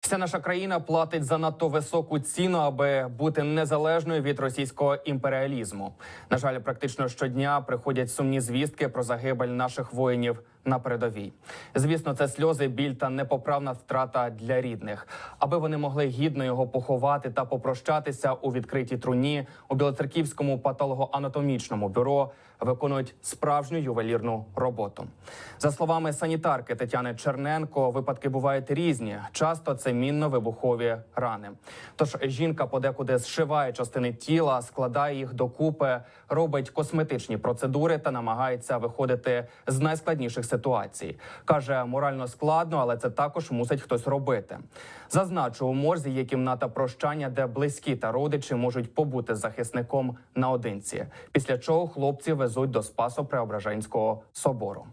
Вся наша країна платить занадто високу ціну, аби бути незалежною від російського імперіалізму. На жаль, практично щодня приходять сумні звістки про загибель наших воїнів на передовій. Звісно, це сльози, біль та непоправна втрата для рідних, аби вони могли гідно його поховати та попрощатися у відкритій труні у Білоцерківському патологоанатомічному бюро. Виконують справжню ювелірну роботу. За словами санітарки Тетяни Черненко, випадки бувають різні. Часто це мінно-вибухові рани. Тож жінка подекуди зшиває частини тіла, складає їх докупи, робить косметичні процедури та намагається виходити з найскладніших ситуацій. каже, морально складно, але це також мусить хтось робити. Зазначу, у морзі є кімната прощання, де близькі та родичі можуть побути захисником наодинці. Після чого хлопці везуть до Спасо Преображенського собору.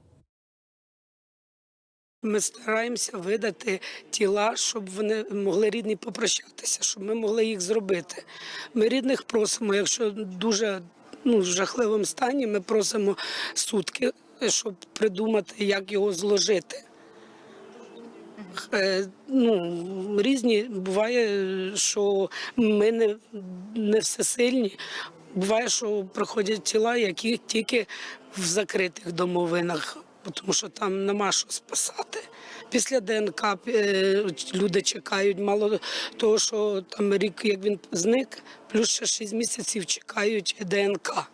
Ми стараємося видати тіла, щоб вони могли рідні попрощатися, щоб ми могли їх зробити. Ми рідних просимо, якщо дуже ну, в жахливому стані, ми просимо сутки, щоб придумати, як його зложити. Е, Ну, різні буває, що ми не, не всесильні. Буває, що приходять тіла, які тільки в закритих домовинах, тому що там нема що спасати. Після ДНК е, люди чекають, мало того, що там рік, як він зник, плюс ще 6 місяців чекають ДНК.